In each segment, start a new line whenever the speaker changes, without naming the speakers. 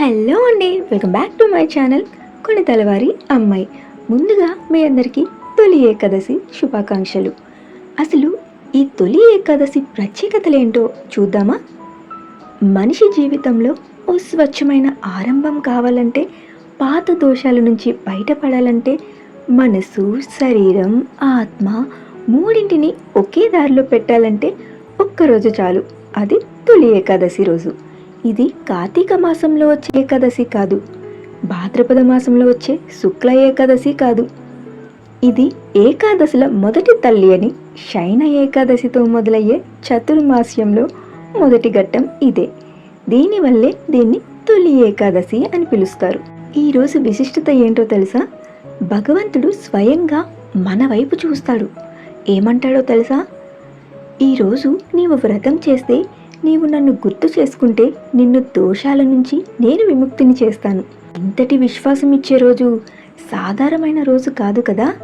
Hello అండి welcome back to my channel కొన్ని తలవారి అమ్మాయి. ముందుగా మీ అందరికీ తొలి ఏకాదశి శుభాకాంక్షలు. అసలు ఈ తొలి ఏకాదశి ప్రత్యేకతలేంటో చూద్దామా? మనిషి జీవితంలో ఓ స్వచ్ఛమైన ఆరంభం కావాలంటే పాత దోషాల నుంచి బయటపడాలంటే మనసు శరీరం ఆత్మ మూడింటిని ఒకే దారిలో పెట్టాలంటే ఒక్కరోజు చాలు. అది తొలి ఏకాదశి రోజు. ఇది కార్తీక మాసంలో వచ్చే ఏకాదశి కాదు. భాద్రపద మాసంలో వచ్చే శుక్ల ఏకాదశి కాదు. ఇది ఏకాదశిల మొదటి తల్లి అని శయన ఏకాదశితో మొదలయ్యే చతుర్మాస్యంలో మొదటి ఘట్టం ఇదే. దీనివల్లే దీన్ని తొలి ఏకాదశి అని పిలుస్తారు. ఈరోజు విశిష్టత ఏంటో తెలుసా? భగవంతుడు స్వయంగా మన వైపు చూస్తాడు. ఏమంటాడో తెలుసా? ఈరోజు నీవు వ్రతం చేస్తే నీవు నన్ను గుర్తు చేసుకుంటే నిన్ను దోషాల నుంచి నేను విముక్తిని చేస్తాను. ఇంతటి విశ్వాసం ఇచ్చే రోజు సాధారణమైన రోజు కాదు కదా?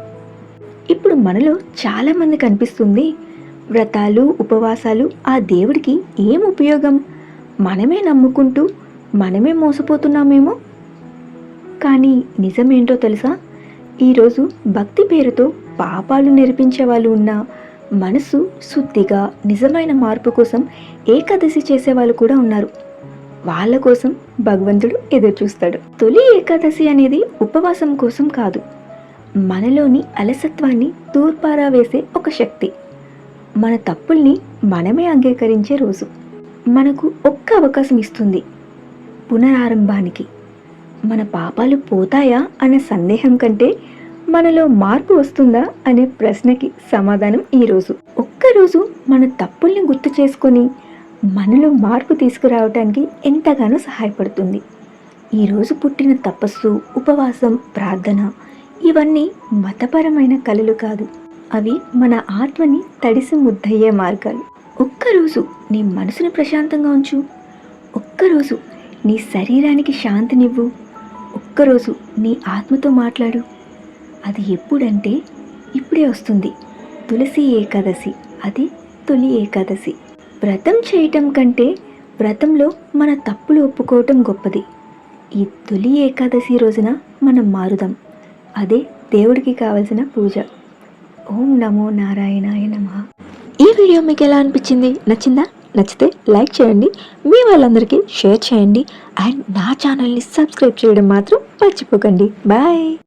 ఇప్పుడు మనలో చాలామంది కనిపిస్తుంది వ్రతాలు ఉపవాసాలు ఆ దేవుడికి ఏం ఉపయోగం? మనమే నమ్ముకుంటూ మనమే మోసపోతున్నామేమో? కానీ నిజమేంటో తెలుసా? ఈరోజు భక్తి పేరుతో పాపాలు నేర్పించే వాళ్ళు ఉన్నా మనసు శుద్ధిగా నిజమైన మార్పు కోసం ఏకాదశి చేసేవాళ్ళు కూడా ఉన్నారు. వాళ్ళ కోసం భగవంతుడు ఎదురుచూస్తాడు. తొలి ఏకాదశి అనేది ఉపవాసం కోసం కాదు. మనలోని అలసత్వాన్ని తూర్పారా వేసే ఒక శక్తి. మన తప్పుల్ని మనమే అంగీకరించే రోజు. మనకు ఒక్క అవకాశం ఇస్తుంది. పునరారంభానికి. మన పాపాలు పోతాయా అనే సందేహం కంటే మనలో మార్పు వస్తుందా అనే ప్రశ్నకి సమాధానం ఈరోజు ఒక్కరోజు మన తప్పుల్ని గుర్తు చేసుకొని మనలో మార్పు తీసుకురావడానికి ఎంతగానో సహాయపడుతుంది. ఈరోజు పుట్టిన తపస్సు ఉపవాసం ప్రార్థన ఇవన్నీ మతపరమైన కళలు కాదు. అవి మన ఆత్మని తడిసి ముద్దయ్యే మార్గాలు. ఒక్కరోజు నీ మనసును ప్రశాంతంగా ఉంచు. ఒక్కరోజు నీ శరీరానికి శాంతినివ్వు. ఒక్కరోజు నీ ఆత్మతో మాట్లాడు. అది ఎప్పుడంటే ఇప్పుడే వస్తుంది. తులసి ఏకాదశి అది తొలి ఏకాదశి. వ్రతం చేయటం కంటే వ్రతంలో మన తప్పులు ఒప్పుకోవటం గొప్పది. ఈ తొలి ఏకాదశి రోజున మనం మారుదాం. అదే దేవుడికి కావలసిన పూజ. ఓం నమో నారాయణాయ నమ. ఈ వీడియో మీకు ఎలా అనిపించింది? నచ్చిందా? నచ్చితే లైక్ చేయండి. మీ వాళ్ళందరికీ షేర్ చేయండి. అండ్ నా ఛానల్ని సబ్స్క్రైబ్ చేయడం మాత్రం మర్చిపోకండి. బాయ్!